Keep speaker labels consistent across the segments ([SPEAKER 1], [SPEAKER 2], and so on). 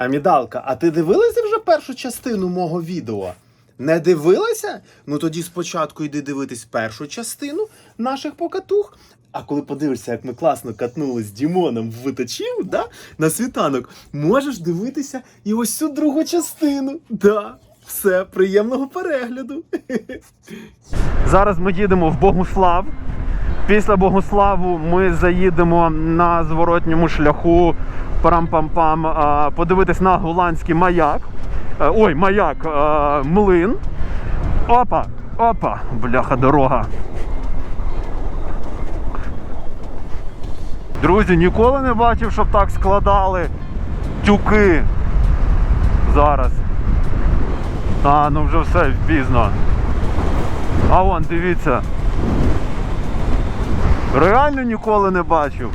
[SPEAKER 1] Амідалка, а ти дивилася вже першу частину мого відео? Не дивилася? Ну тоді спочатку йди дивитись першу частину наших покатух. А коли подивишся, як ми класно катнули з Дімоном в витачів, да, на світанок, можеш дивитися і ось цю другу частину. Да, все, приємного перегляду. Зараз ми їдемо в Богуслав. Після Богославу ми заїдемо на зворотньому шляху парам-пам-пам а, подивитись на голландський маяк. Е, Ой, маяк, е, млин. Опа, опа, бляха дорога. Друзі, ніколи не бачив, щоб так складали тюки зараз. А, ну вже все пізно. А вон, дивіться. Реально ніколи не бачив.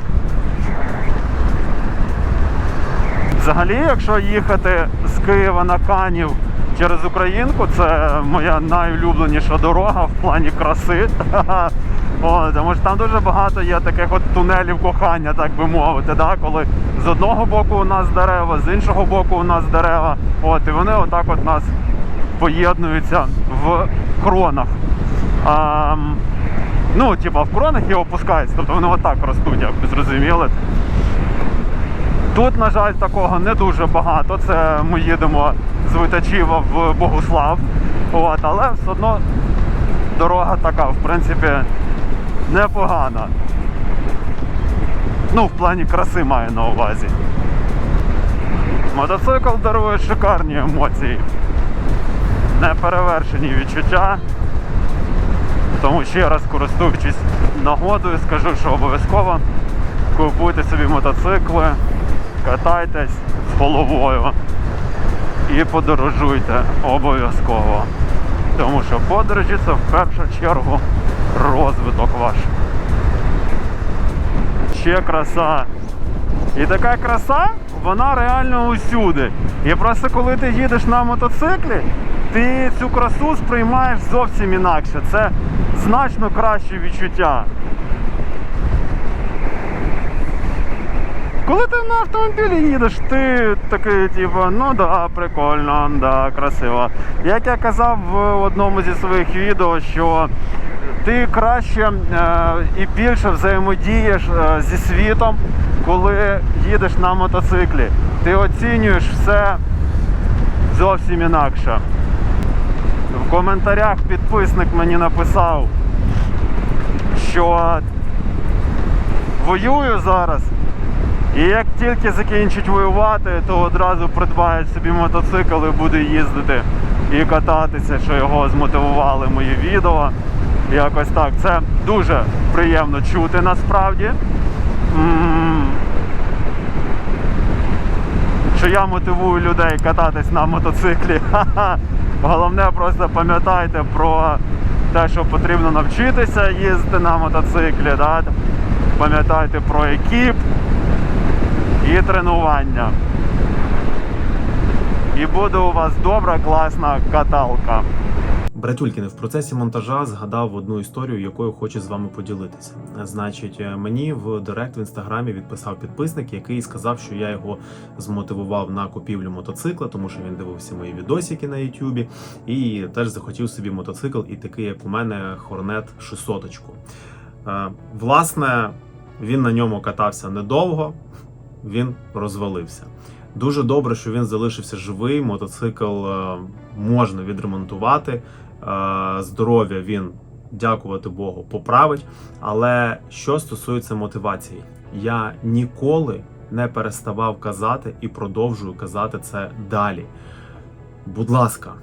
[SPEAKER 1] Взагалі, якщо їхати з Києва на Канів через Українку, це моя найулюбленіша дорога в плані краси. О, тому що там дуже багато є таких от тунелів кохання, так би мовити. Да? Коли з одного боку у нас дерева, з іншого боку у нас дерева. От, і вони отак от нас поєднуються в кронах. А, ну, типа в кронах і опускаються, тобто вони отак ростуть, як ви зрозуміли. Тут, на жаль, такого не дуже багато. Це ми їдемо з Витачіва в Богуслав. От, але все одно дорога така, в принципі, непогана. Ну, в плані краси маю на увазі. Мотоцикл дарує шикарні емоції. Неперевершені відчуття. Тому ще раз користуючись нагодою, скажу, що обов'язково купуйте собі мотоцикли, катайтесь з головою і подорожуйте обов'язково. Тому що подорожі це в першу чергу розвиток ваш. Ще краса. І така краса, вона реально усюди. І просто коли ти їдеш на мотоциклі, ти цю красу сприймаєш зовсім інакше. Це значно краще відчуття. Коли ти на автомобілі їдеш, ти такий, типу, ну да, прикольно, да, красиво. Як я казав в одному зі своїх відео, що ти краще е, і більше взаємодієш е, зі світом, коли їдеш на мотоциклі. Ти оцінюєш все зовсім інакше. В коментарях підписник мені написав, що воюю зараз. І як тільки закінчить воювати, то одразу придбає собі мотоцикл і буде їздити і кататися, що його змотивували мої відео. Якось так. Це дуже приємно чути насправді. Що я мотивую людей кататись на мотоциклі. Головне просто пам'ятайте про те, що потрібно навчитися їздити на мотоциклі. Да? Пам'ятайте про екіп і тренування. І буде у вас добра, класна каталка.
[SPEAKER 2] Братюлькіне, в процесі монтажа згадав одну історію, якою хочу з вами поділитися. Значить, е, мені в директ в інстаграмі відписав підписник, який сказав, що я його змотивував на купівлю мотоцикла, тому що він дивився мої відосики на Ютубі, і теж захотів собі мотоцикл, і такий, як у мене, Hornet 600. Е, Власне, він на ньому катався недовго, він розвалився. Дуже добре, що він залишився живий. Мотоцикл е, можна відремонтувати. Е, Здоров'я він, дякувати Богу, поправить. Але що стосується мотивації, я ніколи не переставав казати і продовжую казати це далі. Будь ласка,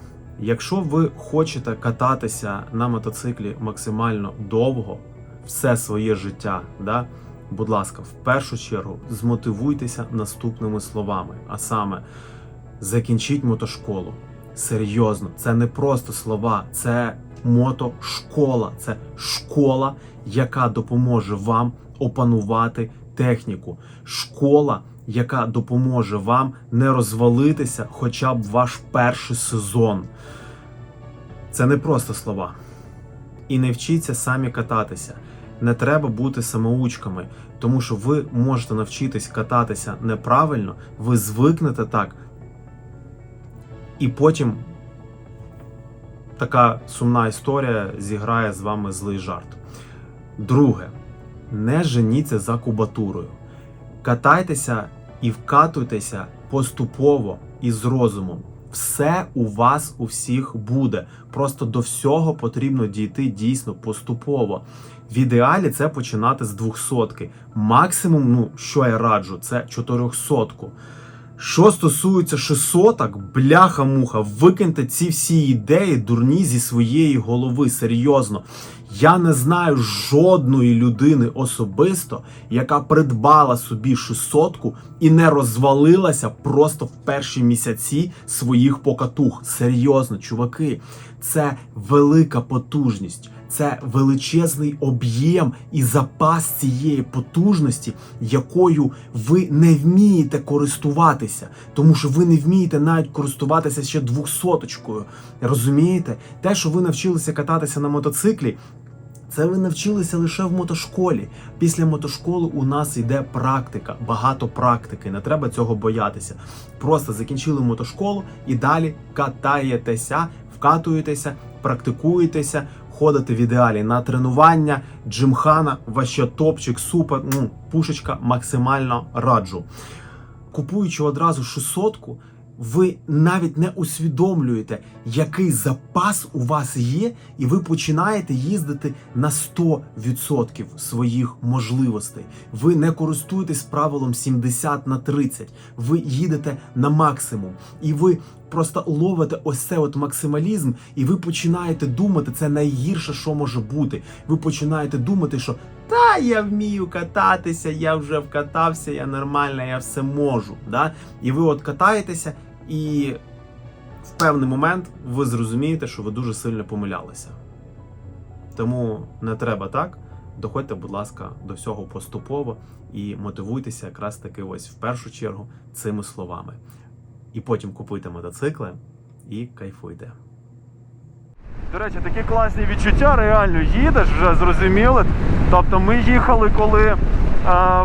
[SPEAKER 2] якщо ви хочете кататися на мотоциклі максимально довго, все своє життя, да, будь ласка, в першу чергу змотивуйтеся наступними словами, а саме закінчіть мотошколу. Серйозно, це не просто слова, це мотошкола, це школа, яка допоможе вам опанувати техніку. Школа, яка допоможе вам не розвалитися хоча б ваш перший сезон. Це не просто слова. І не вчіться самі кататися. Не треба бути самоучками, тому що ви можете навчитись кататися неправильно, ви звикнете так, І потім така сумна історія зіграє з вами злий жарт. Друге, не женіться за кубатурою. Катайтеся і вкатуйтеся поступово і з розумом. Все у вас у всіх буде. Просто до всього потрібно дійти дійсно поступово. В ідеалі це починати з двохсотки. Максимум, ну що я раджу, це чотирьохсотку. Що стосується шестоток, бляха-муха, викиньте ці всі ідеї дурні зі своєї голови. Серйозно. Я не знаю жодної людини особисто, яка придбала собі шестотку і не розвалилася просто в перші місяці своїх покатух. Серйозно, чуваки, це велика потужність. Це величезний об'єм і запас цієї потужності, якою ви не вмієте користуватися, тому що ви не вмієте навіть користуватися ще двохсоточкою. Розумієте? Те, що ви навчилися кататися на мотоциклі, це ви навчилися лише в мотошколі. Після мотошколи у нас йде практика, багато практики. Не треба цього боятися. Просто закінчили мотошколу і далі катаєтеся, вкатуєтеся, практикуєтеся, ходите в ідеалі на тренування. Джимхана, ваще топчик, супер, ну, пушечка максимально раджу. Купуючи одразу 600 ви навіть не усвідомлюєте, який запас у вас є, і ви починаєте їздити на 100% своїх можливостей. Ви не користуєтесь правилом 70 на 30, ви їдете на максимум, і ви просто ловите ось цей от максималізм, і ви починаєте думати, це найгірше, що може бути. Ви починаєте думати, що та я вмію кататися, я вже вкатався, я нормально, я все можу. Да? І ви от катаєтеся, і в певний момент ви зрозумієте, що ви дуже сильно помилялися. Тому не треба так. Доходьте, будь ласка, до всього поступово і мотивуйтеся якраз таки ось в першу чергу цими словами. І потім купуйте мотоцикли і кайфуйте.
[SPEAKER 1] До речі, такі класні відчуття, реально їдеш вже зрозуміли. Тобто ми їхали коли е,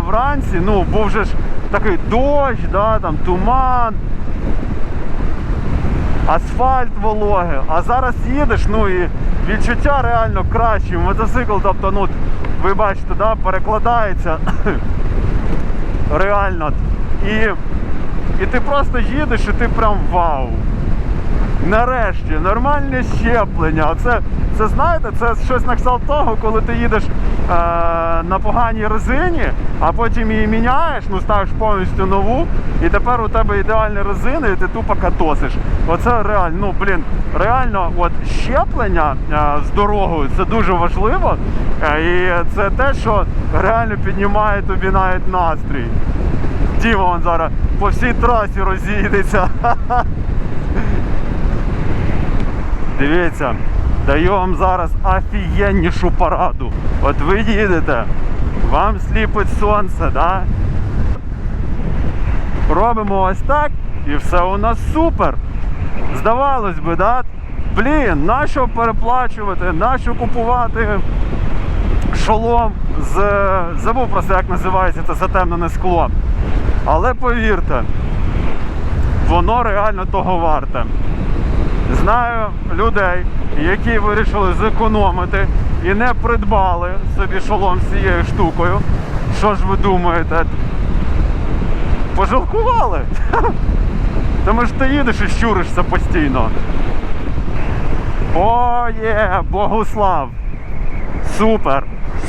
[SPEAKER 1] вранці, ну був же ж такий дощ, да, там туман, асфальт вологий. А зараз їдеш, ну і відчуття реально кращі. Мотоцикл, тобто, ну, ви бачите, да, перекладається реально. І, і ти просто їдеш, і ти прям вау. Нарешті, нормальне щеплення. Оце, це знаєте, це щось на кшталт того, коли ти їдеш е, на поганій резині, а потім її міняєш, ну ставиш повністю нову, і тепер у тебе ідеальні резини, і ти тупо катосиш. Оце реально, ну блін, реально, от щеплення е, з дорогою це дуже важливо. Е, і це те, що реально піднімає тобі навіть настрій. Діма он зараз по всій трасі розійдеться. Дивіться, даю вам зараз офігеннішу пораду. От ви їдете, вам сліпить сонце, да? Робимо ось так і все у нас супер. Здавалось би, да? Блін, нащо переплачувати, нащо купувати шолом з. Забув просто, як називається це затемнене скло. Але повірте, воно реально того варте. Знаю людей, які вирішили зекономити і не придбали собі шолом цією штукою. Що ж ви думаєте? Пожалкували? Тому ж ти їдеш і щуришся постійно. О, є, Богуслав! Супер!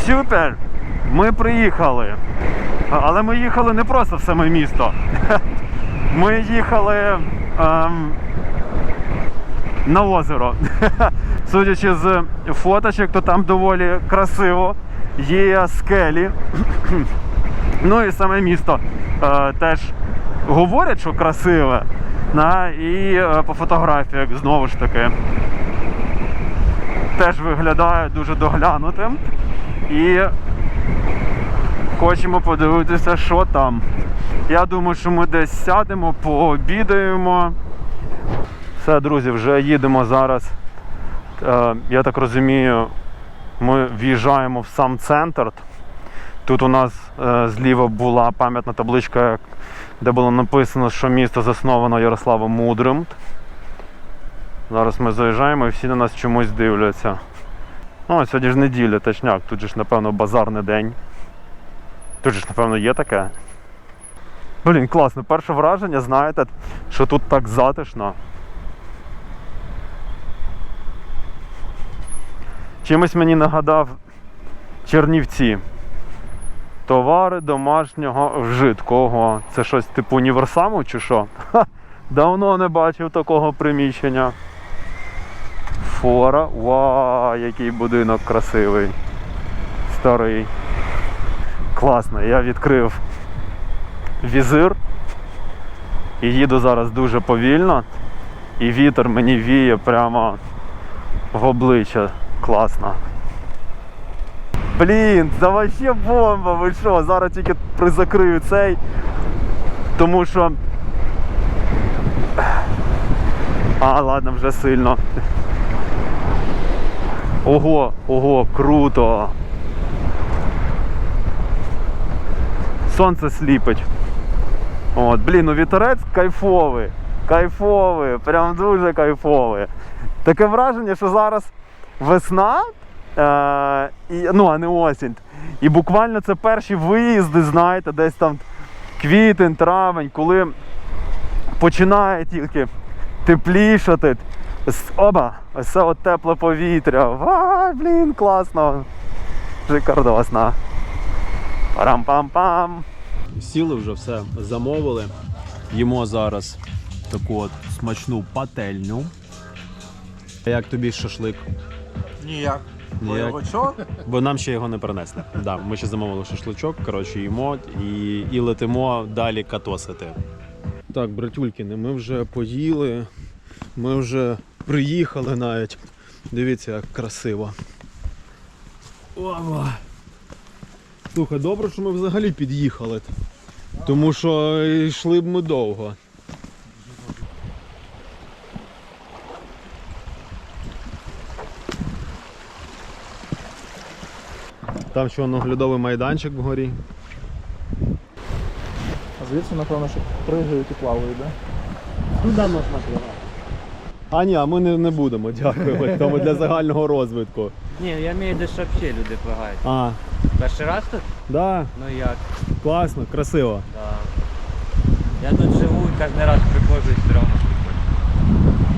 [SPEAKER 1] Супер! Ми приїхали. Але ми їхали не просто в саме місто. Ми їхали. Ем, на озеро. Судячи з фоточок, то там доволі красиво. Є скелі. ну і саме місто е, теж говорять, що красиве. На, і е, по фотографіях знову ж таки теж виглядає дуже доглянутим. І хочемо подивитися, що там. Я думаю, що ми десь сядемо, пообідаємо. Все, друзі, вже їдемо зараз. Е, я так розумію, ми в'їжджаємо в сам центр. Тут у нас е, зліва була пам'ятна табличка, де було написано, що місто засновано Ярославом Мудрим. Зараз ми заїжджаємо і всі на нас чомусь дивляться. Ну, сьогодні ж неділя, точняк, тут же ж, напевно, базарний день. Тут же ж, напевно, є таке. Блін, класно. Перше враження, знаєте, що тут так затишно. Чимось мені нагадав Чернівці. Товари домашнього вжиткого. Це щось типу універсаму чи що? Ха, давно не бачив такого приміщення. Фора. Ва, який будинок красивий. Старий. Класно, я відкрив візир і їду зараз дуже повільно. І вітер мені віє прямо в обличчя. Класно. Блін, це вообще бомба, ви що? Зараз тільки призакрию цей. Тому що. А, ладно, вже сильно. Ого, ого, круто. Сонце сліпить. От, блін, ну вітерець кайфовий. Кайфовий, прям дуже кайфовий. Таке враження, що зараз весна, е, і, ну, а не осінь. І буквально це перші виїзди, знаєте, десь там квітень, травень, коли починає тільки теплішати. Оба, ось це от тепле повітря. Ай, блін, класно. Шикардосно. Парам-пам-пам.
[SPEAKER 2] Сіли вже все, замовили. Їмо зараз таку от смачну пательню. Як тобі шашлик?
[SPEAKER 3] Ніяк. Бо
[SPEAKER 2] Ніяк. Бо нам ще його не принесли. Да, ми ще замовили шашличок, коротше, їмо і, і летимо далі катосити. Так, братюлькіни, ми вже поїли, ми вже приїхали навіть. Дивіться, як красиво. Ова. Слухай, добре, що ми взагалі під'їхали. Тому що йшли б ми довго. Там що наглядовий майданчик вгорі.
[SPEAKER 3] А звідси, напевно, що пригають і плавають, да?
[SPEAKER 2] Туди можна пливати. А ні, а ми не, не будемо, дякую. Тому для загального розвитку.
[SPEAKER 4] Ні, я маю де що взагалі люди пливають.
[SPEAKER 2] А,
[SPEAKER 4] Перший раз тут?
[SPEAKER 2] да,
[SPEAKER 4] Ну як?
[SPEAKER 2] класно, красиво.
[SPEAKER 4] Да. Я тут живу і кожен раз приходжу і все одно прикольно.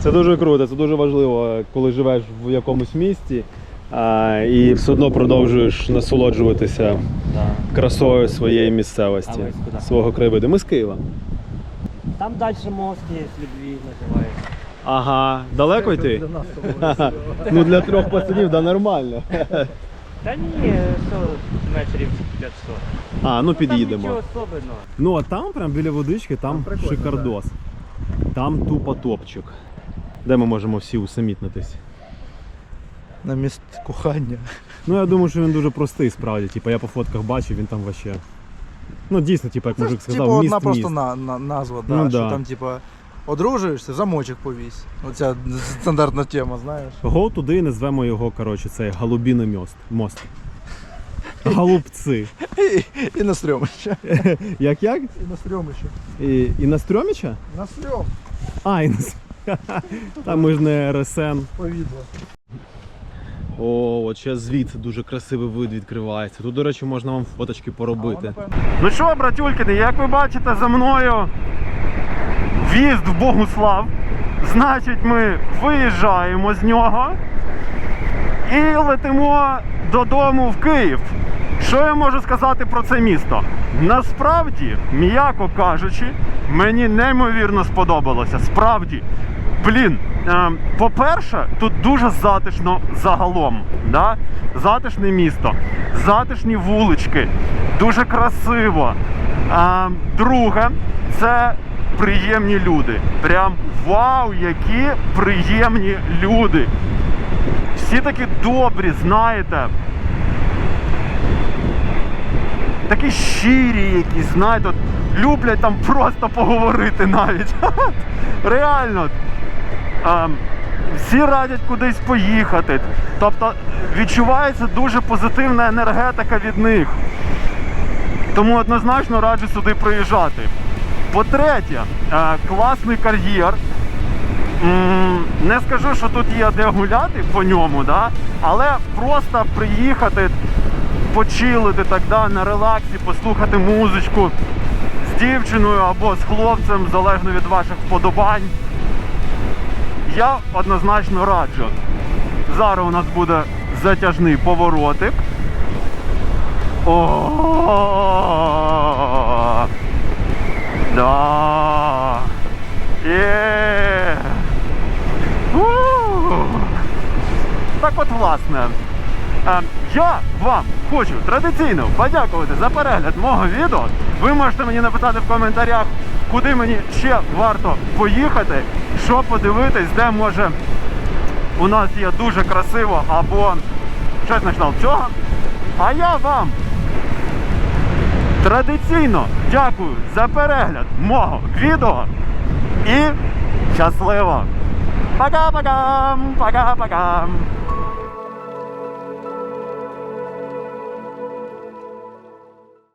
[SPEAKER 2] Це дуже круто, це дуже важливо, коли живеш в якомусь місті а, і все одно продовжуєш насолоджуватися
[SPEAKER 4] Да.
[SPEAKER 2] красою своєї місцевості,
[SPEAKER 4] А
[SPEAKER 2] свого краєвиду. Ми з Києва.
[SPEAKER 4] Там далі мост є, Львів називається.
[SPEAKER 2] Ага, далеко йти? Ну для трьох пацанів, да нормально.
[SPEAKER 4] Та ні, що метрів 500.
[SPEAKER 2] А, ну
[SPEAKER 4] Там
[SPEAKER 2] під'їдемо. Ну а там, прям біля водички, там, шикардос. Там тупо топчик. Де ми можемо всі усамітнитись?
[SPEAKER 3] На міст кохання.
[SPEAKER 2] Ну я думаю, що він дуже простий, справді. Типа я по фотках бачив, він там вообще. Ну дійсно, типа, як мужик сказав,
[SPEAKER 3] типу,
[SPEAKER 2] міст
[SPEAKER 3] одна
[SPEAKER 2] міст.
[SPEAKER 3] просто на, на, назва, да,
[SPEAKER 2] Ну,
[SPEAKER 3] що
[SPEAKER 2] да.
[SPEAKER 3] там, типу, одружуєшся, замочок повісь. Оця стандартна тема, знаєш.
[SPEAKER 2] Го туди і назвемо його, коротше, цей Голубіний мост. мост. Голубці.
[SPEAKER 3] І, і на стрьомище.
[SPEAKER 2] Як як?
[SPEAKER 3] І на стрьомище.
[SPEAKER 2] І, і на Стрьоміча?
[SPEAKER 3] На стрьом.
[SPEAKER 2] А, і на С- Там ми ж не РСН.
[SPEAKER 3] Повідло.
[SPEAKER 2] О, от ще звідси дуже красивий вид відкривається. Тут, до речі, можна вам фоточки поробити.
[SPEAKER 1] Ну що, братюлькини, як ви бачите за мною в'їзд в Богуслав. Значить, ми виїжджаємо з нього і летимо додому в Київ. Що я можу сказати про це місто? Насправді, м'яко кажучи, мені неймовірно сподобалося. Справді. Блін, е, по-перше, тут дуже затишно загалом. Да? Затишне місто, затишні вулички, дуже красиво. Е, друге, це приємні люди. Прям вау, які приємні люди. Всі такі добрі, знаєте. Такі щирі якісь, знаєте, люблять там просто поговорити навіть. Реально. Всі радять кудись поїхати. Тобто відчувається дуже позитивна енергетика від них. Тому однозначно раджу сюди приїжджати. По-третє, е, класний кар'єр. не скажу, що тут є де гуляти по ньому, да? але просто приїхати, почилити да, на релаксі, послухати музичку з дівчиною або з хлопцем, залежно від ваших вподобань. Я однозначно раджу. Зараз у нас буде затяжний поворотик. О, да. Так от, власне, е, я вам хочу традиційно подякувати за перегляд мого відео. Ви можете мені написати в коментарях, куди мені ще варто поїхати, що подивитись, де може у нас є дуже красиво або щось начинав цього. А я вам традиційно дякую за перегляд мого відео і щасливо! Пока-пока! Пока-пока!